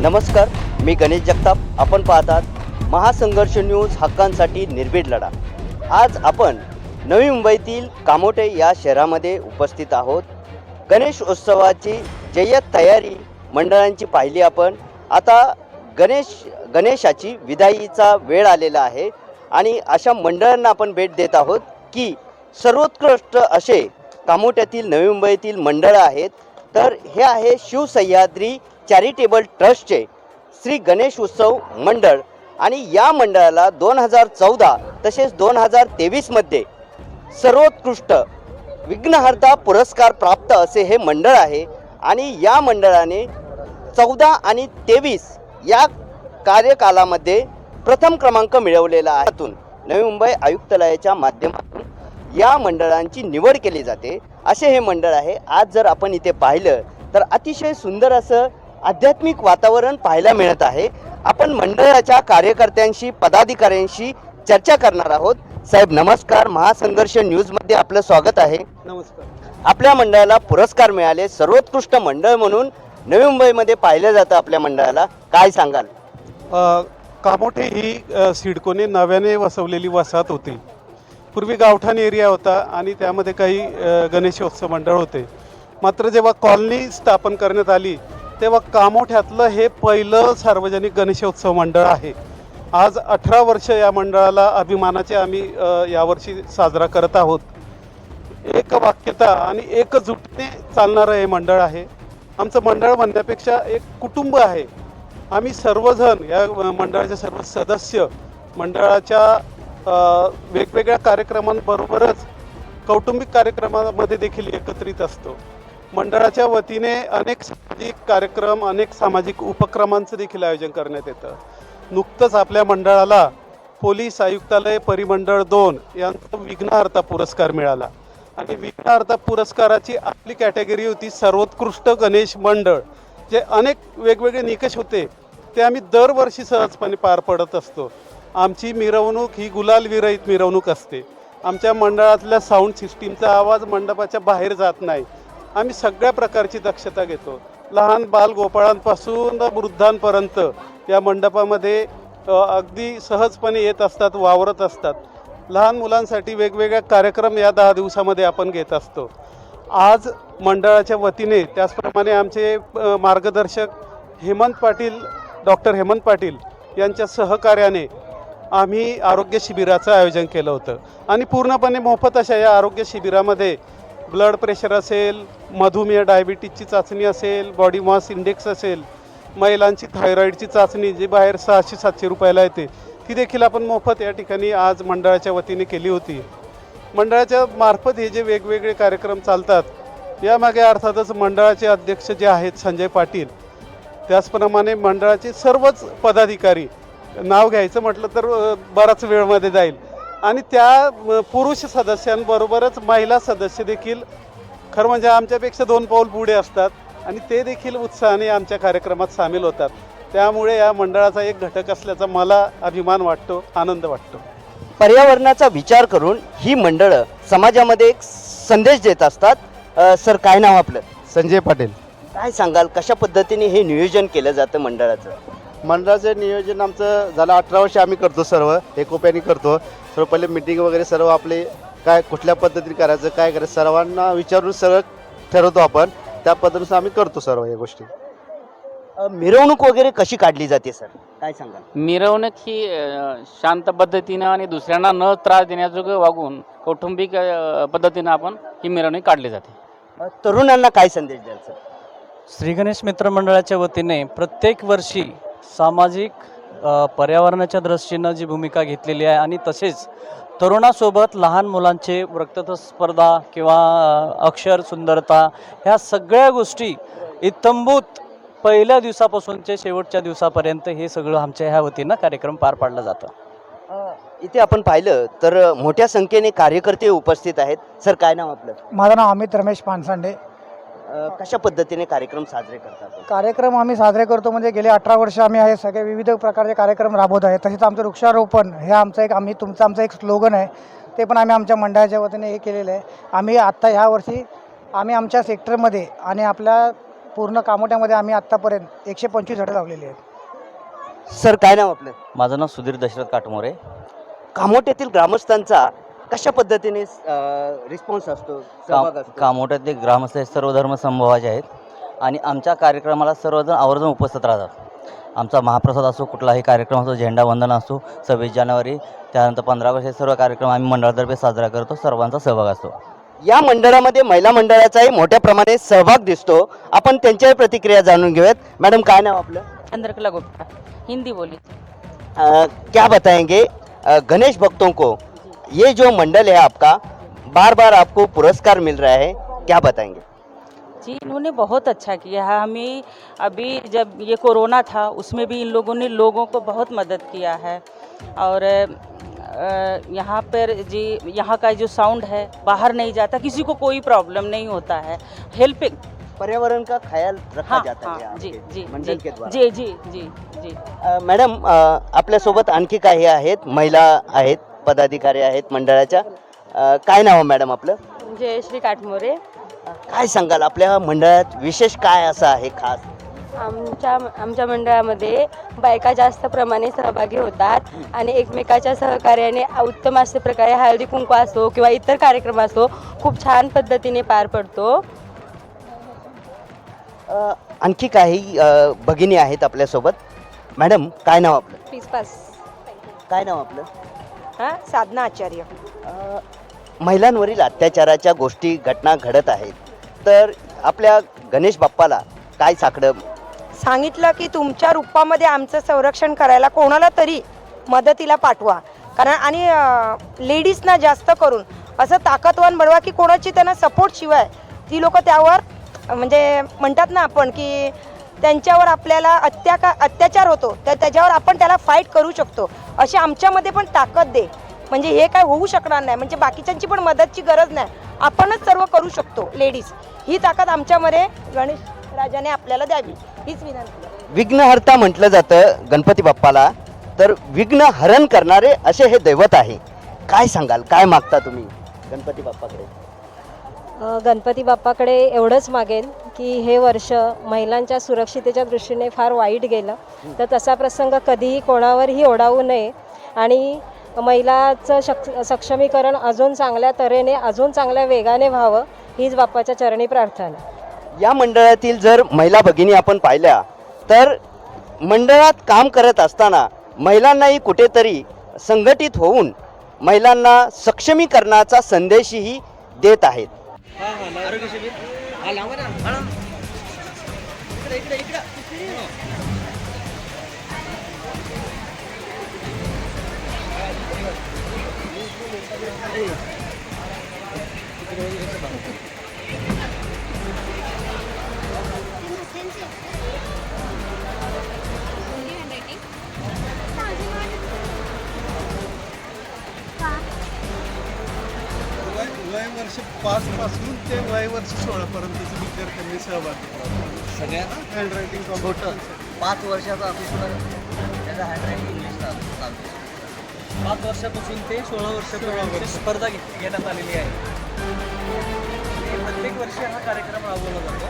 नमस्कार मी गणेश जगताप. आपण पाहतात महासंघर्ष न्यूज हक्कांसाठी निर्भीड लढा. आज आपण नवी मुंबईतील कामोटे या शहरामध्ये उपस्थित आहोत. गणेश उत्सवाची जय्यत तयारी मंडळांची पाहिली आपण. आता गणेश गणेशाची विदाईचा वेळ आलेला आहे आणि अशा मंडळांना आपण भेट देत आहोत की सर्वोत्कृष्ट असे कामोट्यातील नवी मुंबईतील मंडळं आहेत. तर हे आहे शिवसह्याद्री चॅरिटेबल ट्रस्टचे श्री गणेश उत्सव मंडळ आणि या मंडळाला दोन हजार चौदा तसेच दोन हजार तेवीसमध्ये सर्वोत्कृष्ट विघ्नहर्ता पुरस्कार प्राप्त असे हे मंडळ आहे आणि या मंडळाने चौदा आणि तेवीस या कार्यकालामध्ये प्रथम क्रमांक मिळवलेला आहे. त्यातून नवी मुंबई आयुक्तालयाच्या माध्यमातून या मंडळांची निवड केली जाते. असे हे मंडळ आहे. आज जर आपण इथे पाहिलं तर अतिशय सुंदर असं आध्यात्मिक वातावरण पाहायला मिळत आहे. आपण मंडळाच्या कार्यकर्त्यांशी पदाधिकाऱ्यांशी चर्चा करणार आहोत. साहेब नमस्कार. महासंघर्ष न्यूजमध्ये आपलं स्वागत आहे. नमस्कार. आपल्या मंडळाला पुरस्कार मिळाले. सर्वोत्कृष्ट मंडळ म्हणून नवी मुंबईमध्ये पाहिलं जातं आपल्या मंडळाला. काय सांगाल? अ, कामोठे ही अ, सिडकोने नव्याने वसवलेली वसाहत होती. पूर्वी गावठाण एरिया होता आणि त्यामध्ये काही अ, गणेशोत्सव मंडळ होते. मात्र जेव्हा कॉलनी स्थापन करण्यात आली तेव्हा कामोठ्यातलं हे पहिलं सार्वजनिक गणेशोत्सव मंडळ आहे. आज अठरा वर्ष या मंडळाला अभिमानाचे आम्ही यावर्षी साजरा करत आहोत. एक वाक्यता आणि एकजुटने चालणारं हे मंडळ आहे. आमचं मंडळ म्हणण्यापेक्षा एक कुटुंब आहे. आम्ही सर्वजण या मंडळाचे सर्व सदस्य मंडळाच्या वेगवेगळ्या कार्यक्रमांबरोबरच कौटुंबिक कार्यक्रमामध्ये देखील एकत्रित असतो. मंडळाच्या वतीने अनेक सामाजिक कार्यक्रम अनेक सामाजिक उपक्रमांचं देखील आयोजन करण्यात येतं. नुकतंच आपल्या मंडळाला पोलीस आयुक्तालय परिमंडळ दोन यांचा विघ्नहर्ता पुरस्कार मिळाला. आणि विघ्नहर्ता पुरस्काराची आपली कॅटेगरी होती सर्वोत्कृष्ट गणेश मंडळ. जे अनेक वेगवेगळे निकष होते ते आम्ही दरवर्षी सहजपणे पार पडत असतो. आमची मिरवणूक ही गुलालविरहित मिरवणूक असते. आमच्या मंडळातल्या साऊंड सिस्टीमचा आवाज मंडपाच्या बाहेर जात नाही. आम्ही सगळ्या प्रकारची दक्षता घेतो. लहान बाल गोपाळांपासून वृद्धांपर्यंत या मंडपामध्ये अगदी सहजपणे येत असतात वावरत असतात. लहान मुलांसाठी वेगवेगळ्या कार्यक्रम या दहा दिवसामध्ये आपण घेत असतो. आज मंडळाच्या वतीने त्याचप्रमाणे आमचे मार्गदर्शक हेमंत पाटील डॉक्टर हेमंत पाटील यांच्या सहकार्याने आम्ही आरोग्य शिबिराचं आयोजन केलं होतं. आणि पूर्णपणे मोफत अशा या आरोग्य शिबिरामध्ये ब्लड प्रेशर असेल मधुमेह डायबिटीजची चाचणी असेल बॉडी मास इंडेक्स असेल महिलांची थायरॉईडची चाचणी जी बाहेर सहाशे सातशे रुपयाला येते ती देखील आपण मोफत या ठिकाणी आज मंडळाच्या वतीने केली होती. मंडळाच्या मार्फत हे जे वेगवेगळे कार्यक्रम चालतात यामागे अर्थातच मंडळाचे अध्यक्ष जे आहेत संजय पाटील त्याचप्रमाणे मंडळाचे सर्वच पदाधिकारी नाव घ्यायचं म्हटलं तर बराच वेळमध्ये जाईल. आणि त्या पुरुष सदस्यांबरोबरच महिला सदस्य देखील खरं म्हणजे आमच्यापेक्षा दोन पाऊल पुढे असतात आणि ते देखील उत्साहाने आमच्या कार्यक्रमात सामील होतात. त्यामुळे या मंडळाचा एक घटक असल्याचा मला अभिमान वाटतो आनंद वाटतो. पर्यावरणाचा विचार करून ही मंडळं समाजामध्ये एक संदेश देत असतात. सर काय नाव आपलं? संजय पाटील. काय सांगाल कशा पद्धतीने हे नियोजन केलं जातं मंडळाचं? मंडळाचं नियोजन आमचं झालं अठरा वर्ष आम्ही करतो सर्व एकोप्याने करतो. सर्व पहिले मिटिंग वगैरे सर्व आपले काय कुठल्या पद्धतीने करायचं काय करायचं सर्वांना विचारून सर्व ठरवतो आपण. त्या पद्धतीनुसार आम्ही करतो सर्व या गोष्टी. मिरवणूक वगैरे कशी काढली जाते सर? काय सांगाल? मिरवणूक ही अ, शांत पद्धतीनं आणि दुसऱ्यांना न त्रास देण्याजोगं वागून कौटुंबिक अ, पद्धतीनं आपण ही मिरवणूक काढली जाते. अ, तरुणांना काय संदेश द्याल सर? श्री गणेश मित्र मंडळाच्या वतीने प्रत्येक वर्षी सामाजिक पर्यावरणाच्या दृष्टीनं जी भूमिका घेतलेली आहे आणि तसेच तरुणासोबत लहान मुलांचे वक्तृत्व स्पर्धा किंवा अक्षर सुंदरता ह्या सगळ्या गोष्टी इत्तंभूत पहिल्या दिवसापासून ते शेवटच्या दिवसापर्यंत हे सगळं आमच्या ह्या वतीनं कार्यक्रम पार पाडला जातं. इथे आपण पाहिलं तर मोठ्या संख्येने कार्यकर्ते उपस्थित आहेत. सर काय नाव आपलं? माझं नाव अमित रमेश पानसांडे. कशा पद्धतीने कार्यक्रम साजरे करतात? कार्यक्रम आम्ही साजरे करतो म्हणजे गेले अठरा वर्ष आम्ही हे सगळे विविध प्रकारचे कार्यक्रम राबवत आहे. तसेच आमचं वृक्षारोपण हे आमचं एक आम्ही तुमचं आमचं एक स्लोगन आहे. ते पण आम्ही आमच्या मंडळाच्या वतीने हे केलेलं आहे. आम्ही आत्ता ह्या वर्षी आम्ही आमच्या सेक्टरमध्ये आणि आपल्या पूर्ण कामोट्यामध्ये आम्ही आत्तापर्यंत एकशे पंचवीस झाडं लावलेली आहेत. सर काय नाव आपलं? माझं नाव सुधीर दशरथ काटमोरे. कामोट्यातील ग्रामस्थांचा कशा पद्धतीने रिस्पॉन्स असतो सहभाग काम असतो कामोट्यातले ग्रामस्थ हे सर्व धर्म समभावाचे आहेत. आणि आमच्या कार्यक्रमाला सर्वजण आवर्जून उपस्थित राहतात. आमचा महाप्रसाद असो कुठलाही कार्यक्रम असो झेंडावंदन असो सव्वीस जानेवारी त्यानंतर पंधरा ऑगस्ट हे सर्व कार्यक्रम आम्ही मंडळातर्फे साजरा करतो सर्वांचा सहभाग असतो. या मंडळामध्ये महिला मंडळाचाही मोठ्या प्रमाणे सहभाग दिसतो. आपण त्यांच्याही प्रतिक्रिया जाणून घेऊयात. मॅडम काय नाव आपलं? चंद्रकला गुप्ता हिंदी बोली क्या बताएंगे? गणेश भक्तों को ये जो मंडल है आपका बार बार आपको पुरस्कार मिल रहा है क्या बताएँगे? जी इन्होंने बहुत अच्छा किया है। हमें अभी जब ये कोरोना था उसमें भी इन लोगों ने लोगों को बहुत मदद किया है। और यहाँ पर जी यहाँ का जो साउंड है बाहर नहीं जाता किसी को कोई प्रॉब्लम नहीं होता है। हेल्पिंग। पर्यावरण का ख्याल रखा हाँ जाता है हाँ जी जी मंडल जी के द्वारा। जी जी जी जी। अ, मॅडम अ, आपल्यासोबत आणखी काही आहेत? महिला आहेत? पदाधिकारी आहेत मंडळाच्या. काय नाव मॅडम आपलं? जयश्री काटमोरे. काय सांगाल? आपल्या मंडळात विशेष काय असं आहे खास? आमच्या आमच्या मंडळामध्ये बायका जास्त प्रमाणे सहभागी होतात आणि एकमेकाच्या सहकार्याने उत्तम अशा प्रकारे हळदी कुंकू असो किंवा इतर कार्यक्रम असो खूप छान पद्धतीने पार पडतो. आणखी काही भगिनी आहेत आपल्यासोबत. मॅडम काय नाव आपलं? पिसपास. काय नाव आपलं? हां? साधना आचार्य. महिलांवरील अत्याचाराच्या गोष्टी घटना घडत आहेत. तर आपल्या गणेश बाप्पाला काय साकडं? सांगितलं की तुमच्या रूपामध्ये आमचं संरक्षण करायला कोणाला तरी मदतीला पाठवा. कारण आणि लेडीजना जास्त करून असं ताकदवान बनवा की कोणाची त्यांना सपोर्ट शिवाय ती लोक त्यावर म्हणजे म्हणतात ना आपण की त्यांच्यावर आपल्याला अत्याका अत्याचार होतो. तर त्याच्यावर आपण त्याला फाईट करू शकतो. अशी आमच्यामध्ये पण ताकद दे. म्हणजे हे काय होऊ शकणार नाही. म्हणजे बाकीच्यांची पण मदतची गरज नाही. आपणच सर्व करू शकतो लेडीज ही ताकद आमच्यामध्ये गणेश राजाने आपल्याला द्यावी. हीच विनंती विघ्नहर्ता म्हटलं जातं गणपती बाप्पाला तर विघ्न हरण करणारे असे हे दैवत आहे. काय सांगाल? काय मागता तुम्ही गणपती बाप्पाकडे? गणपती बाप्पाकडे एवढंच मागेल की हे वर्ष महिलांच्या सुरक्षितेच्या दृष्टीने फार वाईट गेलं. तर तसा प्रसंग कधीही कोणावरही ओढावू नये. आणि महिलाचं शक सक्षमीकरण अजून चांगल्या तऱ्हेने अजून चांगल्या वेगाने व्हावं हीच बाप्पाच्या चरणी प्रार्थना. या मंडळातील जर महिला भगिनी आपण पाहिल्या तर मंडळात काम करत असताना महिलांनाही कुठेतरी संघटित होऊन महिलांना सक्षमीकरणाचा संदेशही देत आहेत. हां हां लावा आरोग्य शिबिर हा लावा ना हा इकडे इकडे इकडे Hey. वर्ष पाच पासून ते वय वर्ष सोळापर्यंतचे विद्यार्थ्यांनी सहभाग घेतला सगळ्या हँड रायटिंग छोटं पाच वर्षाचा असून त्याचा हँडरायटिंग इंग्लिश पाच वर्षापासून ते सोळा वर्षापर्यंत स्पर्धा घेत घेण्यात आलेली आहे. प्रत्येक वर्षी हा कार्यक्रम राबवला जातो.